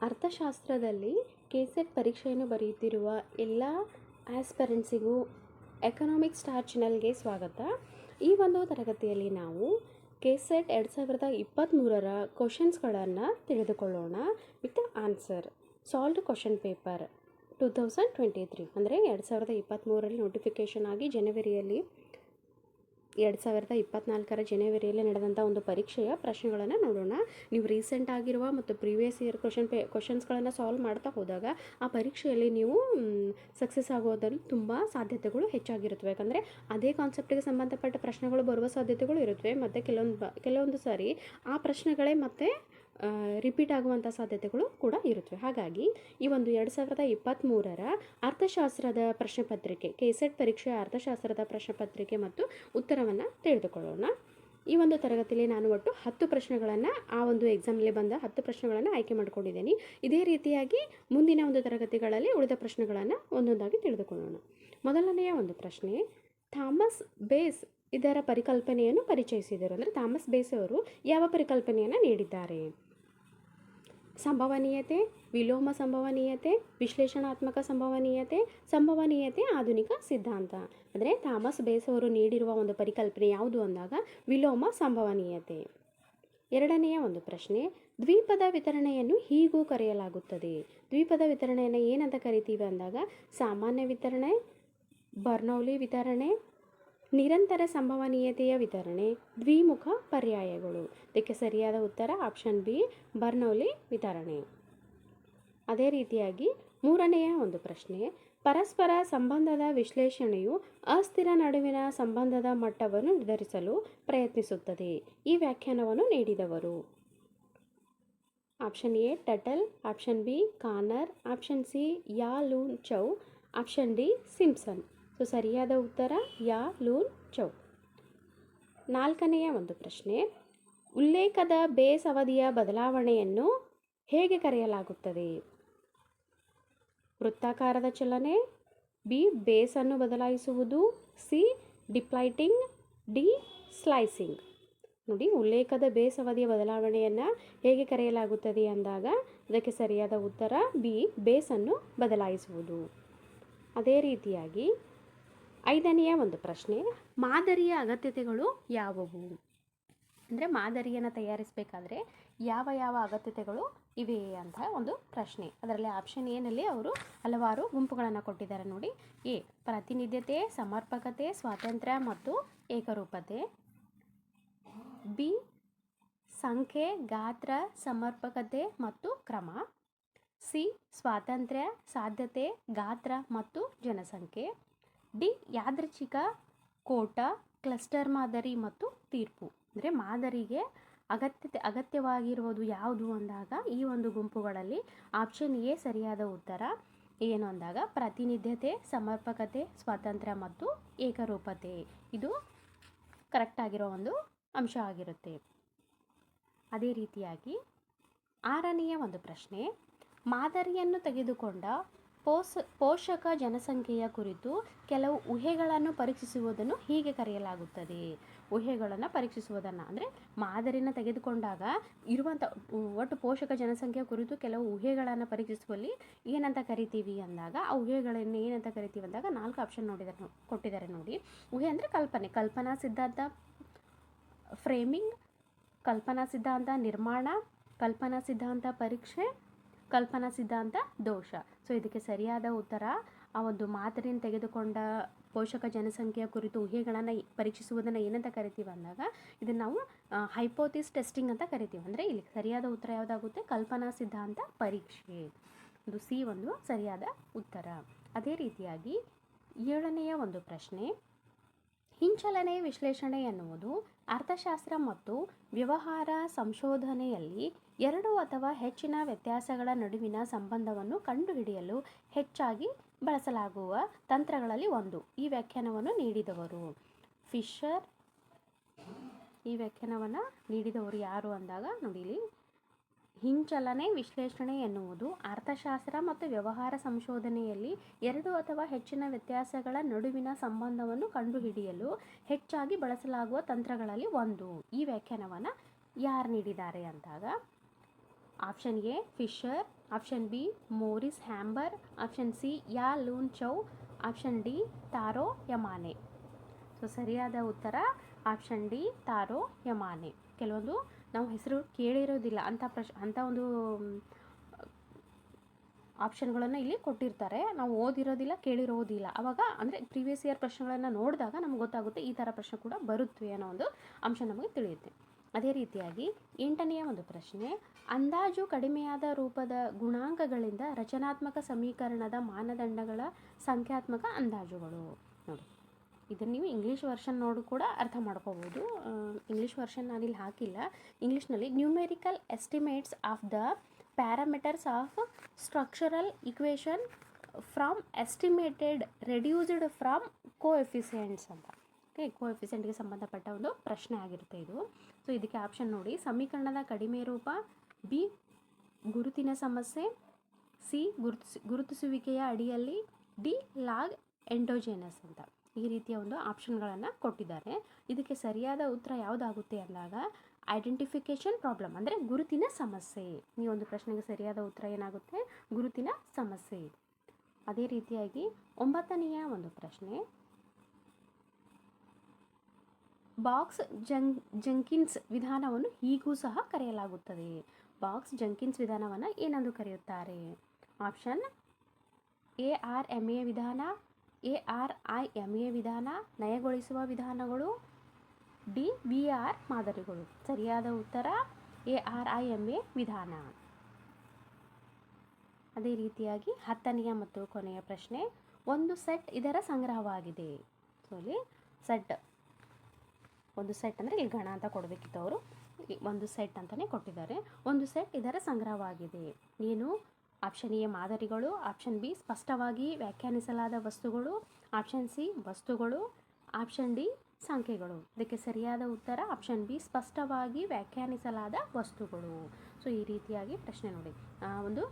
ಅರ್ಥಶಾಸ್ತ್ರದಲ್ಲಿ K set ಪರೀಕ್ಷೆಯನ್ನು ಬರೆಯುತ್ತಿರುವ ಎಲ್ಲ ಆಸ್ಪರೆಂಟ್ಸಿಗೂ ಎಕನಾಮಿಕ್ ಸ್ಟಾರ್ ಚಾನಲ್ಗೆ ಸ್ವಾಗತ. ಈ ಒಂದು ತರಗತಿಯಲ್ಲಿ ನಾವು ಕೆ ಸೆಟ್ ಎರಡು ಸಾವಿರದ ಇಪ್ಪತ್ತ್ಮೂರರ ಕ್ವಶನ್ಸ್ಗಳನ್ನು ತಿಳಿದುಕೊಳ್ಳೋಣ with answer. Solved question paper. Two thousand twenty three ಅಂದರೆ ಎರಡು ಸಾವಿರದ ಇಪ್ಪತ್ತ್ಮೂರರಲ್ಲಿ ನೋಟಿಫಿಕೇಷನ್ ಆಗಿ ಜನವರಿಯಲ್ಲಿ ಎರಡು ಸಾವಿರದ ಇಪ್ಪತ್ನಾಲ್ಕರ ಜನವರಿಯಲ್ಲಿ ನಡೆದಂಥ ಒಂದು ಪರೀಕ್ಷೆಯ ಪ್ರಶ್ನೆಗಳನ್ನು ನೋಡೋಣ. ನೀವು ರೀಸೆಂಟ್ ಆಗಿರುವ ಮತ್ತು ಪ್ರೀವಿಯಸ್ ಇಯರ್ ಕ್ವಶನ್ ಪೇ, ಕ್ವಶನ್ಸ್ಗಳನ್ನು ಸಾಲ್ವ್ ಮಾಡ್ತಾ ಹೋದಾಗ ಆ ಪರೀಕ್ಷೆಯಲ್ಲಿ ನೀವು ಸಕ್ಸಸ್ ಆಗೋದ್ರಲ್ಲಿ ತುಂಬ ಸಾಧ್ಯತೆಗಳು ಹೆಚ್ಚಾಗಿರುತ್ತವೆ. ಯಾಕಂದರೆ ಅದೇ ಕಾನ್ಸೆಪ್ಟಿಗೆ ಸಂಬಂಧಪಟ್ಟ ಪ್ರಶ್ನೆಗಳು ಬರುವ ಸಾಧ್ಯತೆಗಳು ಇರುತ್ತವೆ. ಮತ್ತು ಕೆಲವೊಂದು ಕೆಲವೊಂದು ಸಾರಿ ಆ ಪ್ರಶ್ನೆಗಳೇ ಮತ್ತೆ ರಿಪೀಟ್ ಆಗುವಂಥ ಸಾಧ್ಯತೆಗಳು ಕೂಡ ಇರುತ್ತವೆ. ಹಾಗಾಗಿ ಈ ಒಂದು ಎರಡು ಸಾವಿರದ ಇಪ್ಪತ್ತ್ಮೂರರ ಅರ್ಥಶಾಸ್ತ್ರದ ಪ್ರಶ್ನೆ ಪತ್ರಿಕೆ ಕೆ ಸೆಟ್ ಪರೀಕ್ಷೆಯ ಅರ್ಥಶಾಸ್ತ್ರದ ಪ್ರಶ್ನೆ ಪತ್ರಿಕೆ ಮತ್ತು ಉತ್ತರವನ್ನು ತಿಳಿದುಕೊಳ್ಳೋಣ. ಈ ಒಂದು ತರಗತಿಯಲ್ಲಿ ನಾನು ಒಟ್ಟು ಹತ್ತು ಪ್ರಶ್ನೆಗಳನ್ನು ಆ ಒಂದು ಎಕ್ಸಾಮಲ್ಲಿ ಬಂದ ಹತ್ತು ಪ್ರಶ್ನೆಗಳನ್ನು ಆಯ್ಕೆ ಮಾಡಿಕೊಂಡಿದ್ದೀನಿ. ಇದೇ ರೀತಿಯಾಗಿ ಮುಂದಿನ ಒಂದು ತರಗತಿಗಳಲ್ಲಿ ಉಳಿದ ಪ್ರಶ್ನೆಗಳನ್ನು ಒಂದೊಂದಾಗಿ ತಿಳಿದುಕೊಳ್ಳೋಣ. ಮೊದಲನೆಯ ಒಂದು ಪ್ರಶ್ನೆ, ಥಾಮಸ್ ಬೇಸ್ ಇದರ ಪರಿಕಲ್ಪನೆಯನ್ನು ಪರಿಚಯಿಸಿದರು. ಅಂದರೆ ಥಾಮಸ್ ಬೇಸ್ ಅವರು ಯಾವ ಪರಿಕಲ್ಪನೆಯನ್ನು ನೀಡಿದ್ದಾರೆ? ಸಂಭವನೀಯತೆ, ವಿಲೋಮ ಸಂಭವನೀಯತೆ, ವಿಶ್ಲೇಷಣಾತ್ಮಕ ಸಂಭವನೀಯತೆ ಸಂಭವನೀಯತೆ, ಆಧುನಿಕ ಸಿದ್ಧಾಂತ. ಅಂದರೆ ಥಾಮಸ್ ಬೇಸ್ ಅವರು ನೀಡಿರುವ ಒಂದು ಪರಿಕಲ್ಪನೆ ಯಾವುದು ಅಂದಾಗ ವಿಲೋಮ ಸಂಭವನೀಯತೆ. ಎರಡನೆಯ ಒಂದು ಪ್ರಶ್ನೆ, ದ್ವೀಪದ ವಿತರಣೆಯನ್ನು ಹೀಗೂ ಕರೆಯಲಾಗುತ್ತದೆ. ದ್ವೀಪದ ವಿತರಣೆಯನ್ನು ಏನಂತ ಕರಿತೀವಿ ಅಂದಾಗ, ಸಾಮಾನ್ಯ ವಿತರಣೆ, ಬರ್ನೌಲಿ ವಿತರಣೆ ನಿರಂತರ ಸಂಭವನೀಯತೆಯ ವಿತರಣೆ, ದ್ವಿಮುಖ ಪರ್ಯಾಯಗಳು. ಇದಕ್ಕೆ ಸರಿಯಾದ ಉತ್ತರ ಆಪ್ಷನ್ ಬಿ ಬರ್ನೌಲಿ ವಿತರಣೆ. ಅದೇ ರೀತಿಯಾಗಿ ಮೂರನೆಯ ಒಂದು ಪ್ರಶ್ನೆ, ಪರಸ್ಪರ ಸಂಬಂಧದ ವಿಶ್ಲೇಷಣೆಯು ಅಸ್ಥಿರ ನಡುವಿನ ಸಂಬಂಧದ ಮಟ್ಟವನ್ನು ನಿರ್ಧರಿಸಲು ಪ್ರಯತ್ನಿಸುತ್ತದೆ. ಈ ವ್ಯಾಖ್ಯಾನವನ್ನು ನೀಡಿದವರು. Option A Tuttle option B Connor option C Ya Lun Chou option D Simpson so ಸರಿಯಾದ ಉತ್ತರ ಯಾ ಲೂನ್ ಚೌ. ನಾಲ್ಕನೆಯ ಒಂದು ಪ್ರಶ್ನೆ, ಉಲ್ಲೇಖದ ಬೇಸ್ ಅವಧಿಯ ಬದಲಾವಣೆಯನ್ನು ಹೇಗೆ ಕರೆಯಲಾಗುತ್ತದೆ? ವೃತ್ತಾಕಾರದ ಚಲನೆ, ಬಿ ಬೇಸನ್ನು ಬದಲಾಯಿಸುವುದು, ಸಿ ಡಿಪ್ಲೈಟಿಂಗ್, ಡಿ ಸ್ಲೈಸಿಂಗ್. ನೋಡಿ, ಉಲ್ಲೇಖದ ಬೇಸ್ ಅವಧಿಯ ಬದಲಾವಣೆಯನ್ನು ಹೇಗೆ ಕರೆಯಲಾಗುತ್ತದೆ ಅಂದಾಗ ಇದಕ್ಕೆ ಸರಿಯಾದ ಉತ್ತರ ಬಿ ಬೇಸನ್ನು ಬದಲಾಯಿಸುವುದು. ಅದೇ ರೀತಿಯಾಗಿ ಐದನೆಯ ಒಂದು ಪ್ರಶ್ನೆ, ಮಾದರಿಯ ಅಗತ್ಯತೆಗಳು ಯಾವುವು? ಅಂದರೆ ಮಾದರಿಯನ್ನು ತಯಾರಿಸಬೇಕಾದ್ರೆ ಯಾವ ಯಾವ ಅಗತ್ಯತೆಗಳು ಇವೆ ಅಂತ ಒಂದು ಪ್ರಶ್ನೆ. ಅದರಲ್ಲಿ ಆಪ್ಷನ್ ಏನಲ್ಲಿ ಅವರು ಹಲವಾರು ಗುಂಪುಗಳನ್ನು ಕೊಟ್ಟಿದ್ದಾರೆ ನೋಡಿ. ಎ, ಪ್ರಾತಿನಿಧ್ಯತೆ, ಸಮರ್ಪಕತೆ, ಸ್ವಾತಂತ್ರ್ಯ ಮತ್ತು ಏಕರೂಪತೆ. ಬಿ, ಸಂಖ್ಯೆ, ಗಾತ್ರ, ಸಮರ್ಪಕತೆ ಮತ್ತು ಕ್ರಮ. ಸಿ, ಸ್ವಾತಂತ್ರ್ಯ, ಸಾಧ್ಯತೆ, ಗಾತ್ರ ಮತ್ತು ಜನಸಂಖ್ಯೆ. ಡಿ ಯಾದೃಚ್ಛಿಕ ಕೋಟ, ಕ್ಲಸ್ಟರ್ ಮಾದರಿ ಮತ್ತು ತೀರ್ಪು. ಅಂದರೆ ಮಾದರಿಗೆ ಅಗತ್ಯತೆ, ಅಗತ್ಯವಾಗಿರುವುದು ಯಾವುದು ಅಂದಾಗ ಈ ಒಂದು ಗುಂಪುಗಳಲ್ಲಿ ಆಪ್ಷನ್ ಎ ಸರಿಯಾದ ಉತ್ತರ ಏನು ಅಂದಾಗ ಪ್ರಾತಿನಿಧ್ಯತೆ, ಸಮರ್ಪಕತೆ, ಸ್ವಾತಂತ್ರ್ಯ ಮತ್ತು ಏಕರೂಪತೆ. ಇದು ಕರೆಕ್ಟ್ ಆಗಿರೋ ಒಂದು ಅಂಶ ಆಗಿರುತ್ತೆ. ಅದೇ ರೀತಿಯಾಗಿ ಆರನೆಯ ಒಂದು ಪ್ರಶ್ನೆ, ಮಾದರಿಯನ್ನು ತೆಗೆದುಕೊಂಡ ಪೋಷ ಪೋಷಕ ಜನಸಂಖ್ಯೆಯ ಕುರಿತು ಕೆಲವು ಊಹೆಗಳನ್ನು ಪರೀಕ್ಷಿಸುವುದನ್ನು ಹೀಗೆ ಕರೆಯಲಾಗುತ್ತದೆ. ಊಹೆಗಳನ್ನು ಪರೀಕ್ಷಿಸುವುದನ್ನು ಅಂದರೆ ಮಾದರಿನ ತೆಗೆದುಕೊಂಡಾಗ ಇರುವಂಥ ಒಟ್ಟು ಪೋಷಕ ಜನಸಂಖ್ಯೆಯ ಕುರಿತು ಕೆಲವು ಊಹೆಗಳನ್ನು ಪರೀಕ್ಷಿಸುವಲ್ಲಿ ಏನಂತ ಕರಿತೀವಿ ಅಂದಾಗ, ಆ ಊಹೆಗಳನ್ನು ಏನಂತ ಕರಿತೀವಿ ಅಂದಾಗ ನಾಲ್ಕು ಆಪ್ಷನ್ ನೋಡಿದ್ದಾರೆ ಕೊಟ್ಟಿದ್ದಾರೆ ನೋಡಿ. ಊಹೆ ಅಂದರೆ ಕಲ್ಪನೆ, ಕಲ್ಪನಾ ಸಿದ್ಧಾಂತ ಫ್ರೇಮಿಂಗ್ ಕಲ್ಪನಾ ಸಿದ್ಧಾಂತ ನಿರ್ಮಾಣ, ಕಲ್ಪನಾ ಸಿದ್ಧಾಂತ ಪರೀಕ್ಷೆ, ಕಲ್ಪನಾ ಸಿದ್ಧಾಂತ ದೋಷ. ಸೊ ಇದಕ್ಕೆ ಸರಿಯಾದ ಉತ್ತರ, ಆ ಒಂದು ಮಾದರಿಯನ್ನು ತೆಗೆದುಕೊಂಡ ಪೋಷಕ ಜನಸಂಖ್ಯೆಯ ಕುರಿತು ಊಹೆಗಳನ್ನು ಪರೀಕ್ಷಿಸುವುದನ್ನು ಏನಂತ ಕರಿತೀವಿ ಅಂದಾಗ, ಇದನ್ನು ನಾವು ಹೈಪೋತಿಸ್ ಟೆಸ್ಟಿಂಗ್ ಅಂತ ಕರಿತೀವಿ. ಅಂದರೆ ಇಲ್ಲಿ ಸರಿಯಾದ ಉತ್ತರ ಯಾವುದಾಗುತ್ತೆ? ಕಲ್ಪನಾ ಸಿದ್ಧಾಂತ ಪರೀಕ್ಷೆ. ಇದು ಸಿ ಒಂದು ಸರಿಯಾದ ಉತ್ತರ. ಅದೇ ರೀತಿಯಾಗಿ ಏಳನೆಯ ಒಂದು ಪ್ರಶ್ನೆ ಹಿಂಚಲನೆ ವಿಶ್ಲೇಷಣೆ ಎನ್ನುವುದು ಅರ್ಥಶಾಸ್ತ್ರ ಮತ್ತು ವ್ಯವಹಾರ ಸಂಶೋಧನೆಯಲ್ಲಿ ಎರಡು ಅಥವಾ ಹೆಚ್ಚಿನ ವ್ಯತ್ಯಾಸಗಳ ನಡುವಿನ ಸಂಬಂಧವನ್ನು ಕಂಡುಹಿಡಿಯಲು ಹೆಚ್ಚಾಗಿ ಬಳಸಲಾಗುವ ತಂತ್ರಗಳಲ್ಲಿ ಒಂದು. ಈ ವ್ಯಾಖ್ಯಾನವನ್ನು ನೀಡಿದವರು ಫಿಶರ್. ಈ ವ್ಯಾಖ್ಯಾನವನ್ನು ನೀಡಿದವರು ಯಾರು ಅಂದಾಗ ನೋಡಿ ಇಲ್ಲಿ ಹಿಂಚಲನೆ, ವಿಶ್ಲೇಷಣೆ ಎನ್ನುವುದು ಅರ್ಥಶಾಸ್ತ್ರ ಮತ್ತು ವ್ಯವಹಾರ ಸಂಶೋಧನೆಯಲ್ಲಿ ಎರಡು ಅಥವಾ ಹೆಚ್ಚಿನ ವ್ಯತ್ಯಾಸಗಳ ನಡುವಿನ ಸಂಬಂಧವನ್ನು ಕಂಡುಹಿಡಿಯಲು ಹೆಚ್ಚಾಗಿ ಬಳಸಲಾಗುವ ತಂತ್ರಗಳಲ್ಲಿ ಒಂದು. ಈ ವ್ಯಾಖ್ಯಾನವನ್ನು ಯಾರು ನೀಡಿದ್ದಾರೆ ಅಂದಾಗ, option A, Fisher, option B, Morris Hamburg, option C, Ya Lun Chou, option D, Taro Yamane. So, ಸರಿಯಾದ ಉತ್ತರ ಆಪ್ಷನ್ ಡಿ, ತಾರೋ, ಯಮಾನೆ. ಕೆಲವೊಂದು ನಾವು ಹೆಸರು ಕೇಳಿರೋದಿಲ್ಲ. ಅಂಥ ಪ್ರಶ್ ಅಂಥ ಒಂದು ಆಪ್ಷನ್ಗಳನ್ನು ಇಲ್ಲಿ ಕೊಟ್ಟಿರ್ತಾರೆ. ನಾವು ಓದಿರೋದಿಲ್ಲ, ಕೇಳಿರೋದಿಲ್ಲ. ಅವಾಗ ಅಂದರೆ ಪ್ರೀವಿಯಸ್ ಇಯರ್ ಪ್ರಶ್ನೆಗಳನ್ನು ನೋಡಿದಾಗ ನಮ್ಗೆ ಗೊತ್ತಾಗುತ್ತೆ ಈ ಥರ ಪ್ರಶ್ನೆ ಕೂಡ ಬರುತ್ತವೆ ಅನ್ನೋ ಒಂದು ಅಂಶ ನಮಗೆ ತಿಳಿಯುತ್ತೆ. ಅದೇ ರೀತಿಯಾಗಿ ಎಂಟನೆಯ ಒಂದು ಪ್ರಶ್ನೆ, ಅಂದಾಜು ಕಡಿಮೆಯಾದ ರೂಪದ ಗುಣಾಂಕಗಳಿಂದ ರಚನಾತ್ಮಕ ಸಮೀಕರಣದ ಮಾನದಂಡಗಳ ಸಂಖ್ಯಾತ್ಮಕ ಅಂದಾಜುಗಳು. ನೋಡಿ. ಇದನ್ನು ನೀವು ಇಂಗ್ಲೀಷ್ ವರ್ಷನ್ ನೋಡಿ ಕೂಡ ಅರ್ಥ ಮಾಡ್ಕೋಬೋದು. ಇಂಗ್ಲೀಷ್ ವರ್ಷನ್ ನಾನಿಲ್ಲಿ ಹಾಕಿಲ್ಲ. ಇಂಗ್ಲೀಷ್ನಲ್ಲಿ numerical estimates of the parameters of structural equation from estimated reduced from coefficients ಅಂತ. ಓಕೆ ಕೋಎಫಿಸಿಯೆಂಟ್ಗೆ ಸಂಬಂಧಪಟ್ಟ ಒಂದು ಪ್ರಶ್ನೆ ಆಗಿರುತ್ತೆ ಇದು. ಸೊ ಇದಕ್ಕೆ ಆಪ್ಷನ್ ನೋಡಿ. ಸಮೀಕರಣದ ಕಡಿಮೆ ರೂಪ ಬಿ ಗುರುತಿನ ಸಮಸ್ಯೆ ಸಿ ಗುರುತಿಸಿ, ಗುರುತಿಸುವಿಕೆಯ ಅಡಿಯಲ್ಲಿ ಡಿ ಲಾಗ್ ಎಂಡೋಜೆನಸ್ ಅಂತ. ಈ ರೀತಿಯ ಒಂದು ಆಪ್ಷನ್ಗಳನ್ನು ಕೊಟ್ಟಿದ್ದಾರೆ. ಇದಕ್ಕೆ ಸರಿಯಾದ ಉತ್ತರ ಯಾವುದಾಗುತ್ತೆ ಅಂದಾಗ ಐಡೆಂಟಿಫಿಕೇಷನ್ ಪ್ರಾಬ್ಲಮ್ ಅಂದರೆ ಗುರುತಿನ ಸಮಸ್ಯೆ. ಈ ಒಂದು ಪ್ರಶ್ನೆಗೆ ಸರಿಯಾದ ಉತ್ತರ ಏನಾಗುತ್ತೆ? ಗುರುತಿನ ಸಮಸ್ಯೆ. ಅದೇ ರೀತಿಯಾಗಿ ಒಂಬತ್ತನೆಯ ಒಂದು ಪ್ರಶ್ನೆ. ಬಾಕ್ಸ್ ಜಂಗ್ ಜಂಕಿನ್ಸ್ ವಿಧಾನವನ್ನು ಹೀಗೂ ಸಹ ಕರೆಯಲಾಗುತ್ತದೆ. ಬಾಕ್ಸ್ ಜಂಕಿನ್ಸ್ ವಿಧಾನವನ್ನು ಏನೆಂದು ಕರೆಯುತ್ತಾರೆ? Option A, R, M, A ವಿಧಾನ A R I M A ವಿಧಾನ, ನಯಗೊಳಿಸುವ ವಿಧಾನಗಳು ಡಿ, ವಿ ಆರ್ ಮಾದರಿಗಳು. ಸರಿಯಾದ ಉತ್ತರ A R I M A ವಿಧಾನ. ಅದೇ ರೀತಿಯಾಗಿ ಹತ್ತನೆಯ ಮತ್ತು ಕೊನೆಯ ಪ್ರಶ್ನೆ, ಒಂದು ಸೆಟ್ ಇದರ ಸಂಗ್ರಹವಾಗಿದೆ. ಸೊ ಅಲ್ಲಿ ಸೆಟ್, ಒಂದು ಸೆಟ್ ಅಂದರೆ ಇಲ್ಲಿ ಗಣ ಅಂತ ಕೊಡಬೇಕಿತ್ತು ಅವರು. ಒಂದು ಸೆಟ್ ಅಂತಲೇ ಕೊಟ್ಟಿದ್ದಾರೆ. ಒಂದು ಸೆಟ್ ಇದರ ಸಂಗ್ರಹವಾಗಿದೆ. ಏನು ಆಪ್ಷನ್ ಎ ಮಾದರಿಗಳು ಆಪ್ಷನ್ ಬಿ ಸ್ಪಷ್ಟವಾಗಿ ವ್ಯಾಖ್ಯಾನಿಸಲಾದ ವಸ್ತುಗಳು ಆಪ್ಷನ್ ಸಿ ವಸ್ತುಗಳು ಆಪ್ಷನ್ ಡಿ ಸಂಖ್ಯೆಗಳು. ಇದಕ್ಕೆ ಸರಿಯಾದ ಉತ್ತರ ಆಪ್ಷನ್ ಬಿ ಸ್ಪಷ್ಟವಾಗಿ ವ್ಯಾಖ್ಯಾನಿಸಲಾದ ವಸ್ತುಗಳು. ಸೊ ಈ ರೀತಿಯಾಗಿ ಪ್ರಶ್ನೆ ನೋಡಿ. ಒಂದು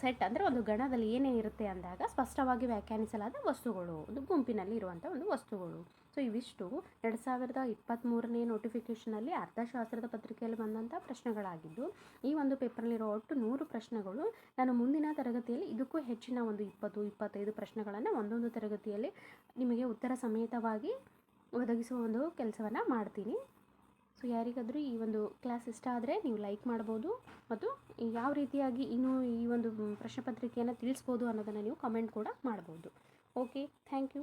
ಸೆಟ್ ಅಂದರೆ ಒಂದು ಗಣದಲ್ಲಿ ಏನೇನಿರುತ್ತೆ ಅಂದಾಗ ಸ್ಪಷ್ಟವಾಗಿ ವ್ಯಾಖ್ಯಾನಿಸಲಾದ ವಸ್ತುಗಳು, ಒಂದು ಗುಂಪಿನಲ್ಲಿ ಇರುವಂಥ ಒಂದು ವಸ್ತುಗಳು. ಸೊ ಇವಿಷ್ಟು ಎರಡು ಸಾವಿರದ ಇಪ್ಪತ್ತ್ಮೂರನೇ ನೋಟಿಫಿಕೇಷನಲ್ಲಿ ಅರ್ಥಶಾಸ್ತ್ರದ ಪತ್ರಿಕೆಯಲ್ಲಿ ಬಂದಂಥ ಪ್ರಶ್ನೆಗಳಾಗಿದ್ದು, ಈ ಒಂದು ಪೇಪರ್ನಲ್ಲಿರೋ ಒಟ್ಟು ನೂರು ಪ್ರಶ್ನೆಗಳು ನಾನು ಮುಂದಿನ ತರಗತಿಯಲ್ಲಿ ಇದಕ್ಕೂ ಹೆಚ್ಚಿನ ಒಂದು ಇಪ್ಪತ್ತು, ಇಪ್ಪತ್ತೈದು ಪ್ರಶ್ನೆಗಳನ್ನು ಒಂದೊಂದು ತರಗತಿಯಲ್ಲಿ ನಿಮಗೆ ಉತ್ತರ ಸಮೇತವಾಗಿ ಒದಗಿಸುವ ಒಂದು ಕೆಲಸವನ್ನು ಮಾಡ್ತೀನಿ. ಯಾರಿಗಾದರೂ ಈ ಒಂದು ಕ್ಲಾಸ್ ಇಷ್ಟ ಆದರೆ ನೀವು ಲೈಕ್ ಮಾಡ್ಬೋದು ಮತ್ತು ಯಾವ ರೀತಿಯಾಗಿ ಇನ್ನೂ ಈ ಒಂದು ಪ್ರಶ್ನೆ ಪತ್ರಿಕೆಯನ್ನು ತಿಳಿಸ್ಬೋದು ಅನ್ನೋದನ್ನು ನೀವು ಕಮೆಂಟ್ ಕೂಡ ಮಾಡ್ಬೋದು. Okay thank you